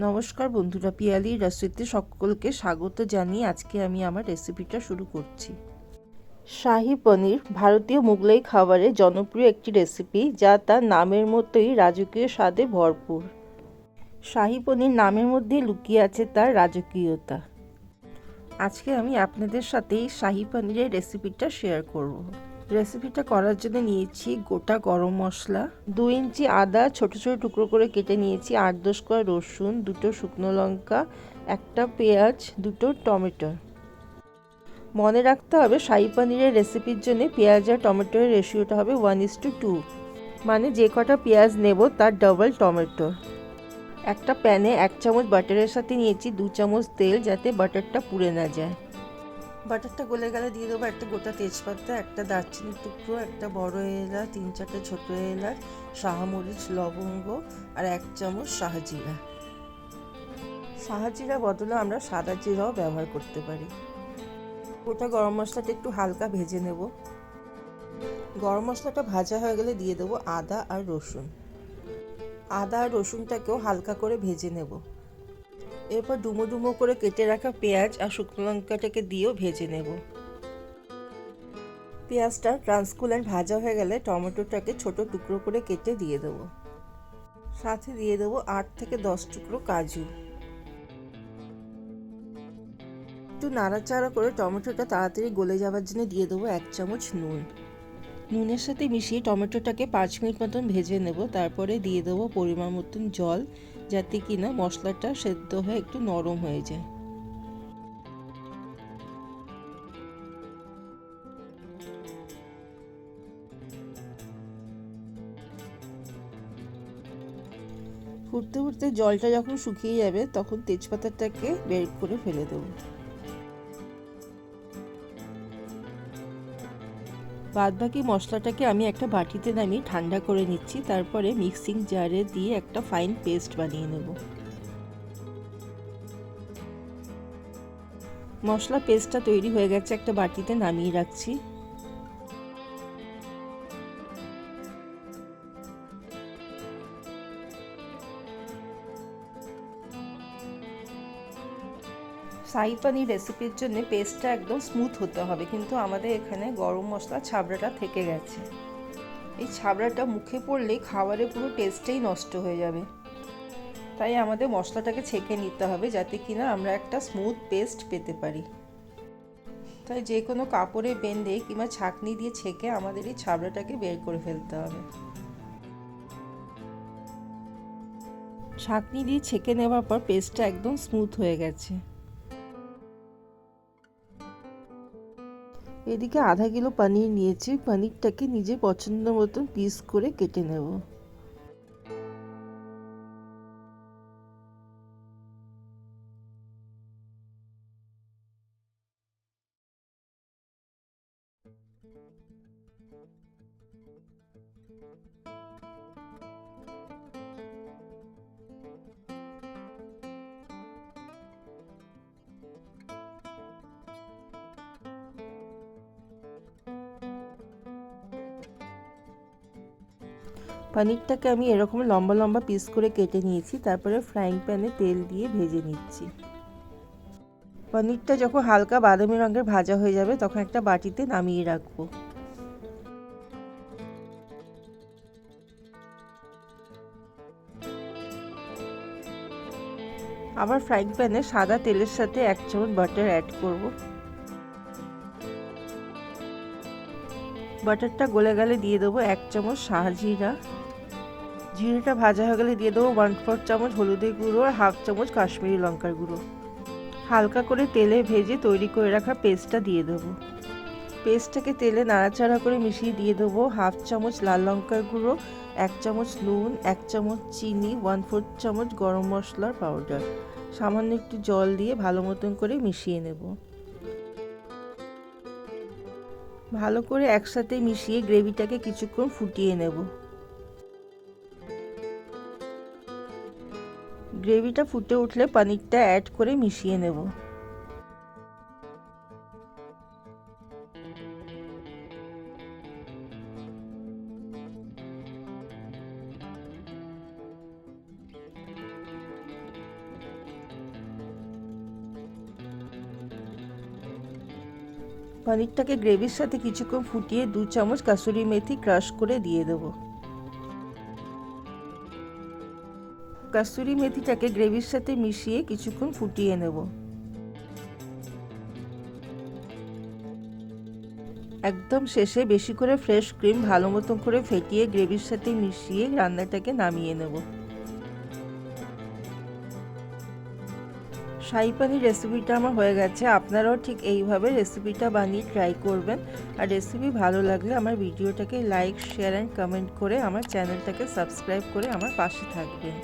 নমস্কার বন্ধুরা, পিয়ালি রেসিপিতে সকলকে স্বাগত জানিয়ে আজকে আমি আমার রেসিপিটা শুরু করছি। শাহি পনির ভারতীয় মুঘলাই খাবারের জনপ্রিয় একটি রেসিপি যা তার নামের মতোই রাজকীয় স্বাদে ভরপুর। শাহি পনির নামের মধ্যেই লুকিয়ে আছে তার রাজকীয়তা। আজকে আমি আপনাদের সাথে এই শাহি পনিরের রেসিপিটা শেয়ার করব। রেসিপিটা করার জন্য নিয়েছি গোটা গরম মশলা। দু ইঞ্চি আদা, ছোট ছোট টুকরো করে কেটে নিয়েছি, আট দশ কোয়া রসুন, দুটো শুকনো লঙ্কা, একটা পেঁয়াজ, দুটো টমেটো। মনে রাখতে হবে শাহি পনিরের রেসিপির জন্য পেঁয়াজ আর টমেটোর রেশিওটা হবে ওয়ান ইস টু টু মানে যে কটা পেঁয়াজ নেব তার ডবল টমেটো। একটা প্যানে এক চামচ বাটারের সাথে নিয়েছি দু চামচ তেল যাতে বাটারটা পুড়ে না যায়। বাটারটা গলে গেলে দিয়ে দেবো একটা গোটা তেজপাতা, একটা দারচিনির টুকরো, একটা বড় এলাচ, তিন চারটে ছোটো এলাচ শাহমরিচ লবঙ্গ আর এক চামচ শাহজিরা শাহজিরা বদলে আমরা সাদা জিরাও ব্যবহার করতে পারি। গোটা গরম মশলাটা একটু হালকা ভেজে নেব। গরম মশলাটা ভাজা হয়ে গেলে দিয়ে দেবো আদা আর রসুন। আদা আর রসুনটাকেও হালকা করে ভেজে নেব। এরপর ডুমো ডুমো করে কেটে রাখা পেঁয়াজ আর শুকনো লঙ্কাটাকে দিয়েও ভেজে নেব। পেঁয়াজটা ট্রান্সকুলেন্ট ভাজা হয়ে গেলে টমেটোটাকে ছোট টুকরো করে কেটে দিয়ে দেবো। সাথে দিয়ে দেবো আট থেকে দশ টুকরো কাজু। একটু নাড়াচাড়া করে টমেটোটা তাড়াতাড়ি গলে যাওয়ার জন্য দিয়ে দেবো এক চামচ নুন। নুনের সাথে মিশিয়ে টমেটোটাকে পাঁচ মিনিট মতন ভেজে নেব, তারপরে দিয়ে দেবো পরিমাণ মতন জল যাতে কিনা মশলাটা সেদ্ধ হয়ে একটু নরম হয়ে যায়। ফুটতে ফুটতে জলটা যখন শুকিয়ে যাবে, তখন তেজপাতাটাকে বের করে ফেলে দেবো। বাদ বাকি মশলাটাকে আমি একটা বাটিতে নামিয়ে ঠান্ডা করে নিচ্ছি, তারপরে মিক্সিং জারে দিয়ে একটা ফাইন পেস্ট বানিয়ে নেব। মশলা পেস্টটা তৈরি হয়ে গেছে, একটা বাটিতে নামিয়ে রাখছি। শাহি পানির রেসিপির জন্য পেস্টটা একদম স্মুথ হতে হবে। কিন্তু আমাদের এখানে গরম মশলা ছাবড়াটা থেকে গেছে। এই ছাবড়াটা মুখে পড়লে খাবারের পুরো টেস্টেই নষ্ট হয়ে যাবে। তাই আমাদের মশলাটাকে ছেঁকে নিতে হবে যাতে কিনা আমরা একটা স্মুথ পেস্ট পেতে পারি। তাই যে কোনো কাপড়ে বেঁধে কিংবা ছাকনি দিয়ে ছেঁকে আমাদের এই ছাবড়াটাকে বের করে ফেলতে হবে। ছাকনি দিয়ে ছেঁকে নেওয়ার পর পেস্টটা একদম স্মুথ হয়ে গেছে। এদিকে আধা কিলো পানির নিয়েছি। পনিরটাকে নিজে পছন্দ মতন পিস করে কেটে নেব। পনিরটাকে আমি এরকম লম্বা লম্বা পিস করে কেটে নিয়েছি, তারপরে ফ্রাইং প্যানে তেল দিয়ে ভেজে নিচ্ছি। পনিরটা যখন হালকা বাদামি রঙের ভাজা হয়ে যাবে, তখন একটা বাটিতে নামিয়ে রাখব। আবার ফ্রাইং প্যানে সাদা তেলের সাথে এক চামচ বাটার অ্যাড করব। বাটারটা গলে গেলে দিয়ে দেবো এক চামচ শাহজিরা জিরেটা ভাজা হয়ে গেলে দিয়ে দেবো ওয়ান ফোর চামচ হলুদের গুঁড়ো আর হাফ চামচ কাশ্মীরি লঙ্কার গুঁড়ো। হালকা করে তেলে ভেজে তৈরি করে রাখা পেস্টটা দিয়ে দেবো। পেস্টটাকে তেলে নাড়াচাড়া করে মিশিয়ে দিয়ে দেবো হাফ চামচ লাল লঙ্কার গুঁড়ো, এক চামচ নুন, এক চামচ চিনি ওয়ান ফোর চামচ গরম মশলার পাউডার সামান্য একটু জল দিয়ে ভালো মতন করে মিশিয়ে নেব। ভালো করে একসাথে মিশিয়ে গ্রেভিটাকে কিছুক্ষণ ফুটিয়ে নেব। গ্রেভিটা ফুটে উঠলে পানিরটা অ্যাড করে মিশিয়ে নেব। পনিরটাকে গ্রেভির সাথে কিছুক্ষণ ফুটিয়ে দু চামচ কাসুরি মেথি ক্রাশ করে দিয়ে দেবো। কাসুরি মেথিটাকে গ্রেভির সাথে মিশিয়ে কিছুক্ষণ ফুটিয়ে নেব। একদম শেষে বেশি করে ফ্রেশ ক্রিম ভালো মতন করে ফেটিয়ে গ্রেভির সাথে মিশিয়ে রান্নাটাকে নামিয়ে নেব। শাহি পানির রেসিপিটা আমার হয়ে গেছে। আপনারাও ঠিক এইভাবে রেসিপিটা বানিয়ে ট্রাই করবেন। আর রেসিপি ভালো লাগলে আমার ভিডিওটাকে লাইক শেয়ার অ্যান্ড কমেন্ট করে আমার চ্যানেলটাকে সাবস্ক্রাইব করে আমার পাশে থাকবেন।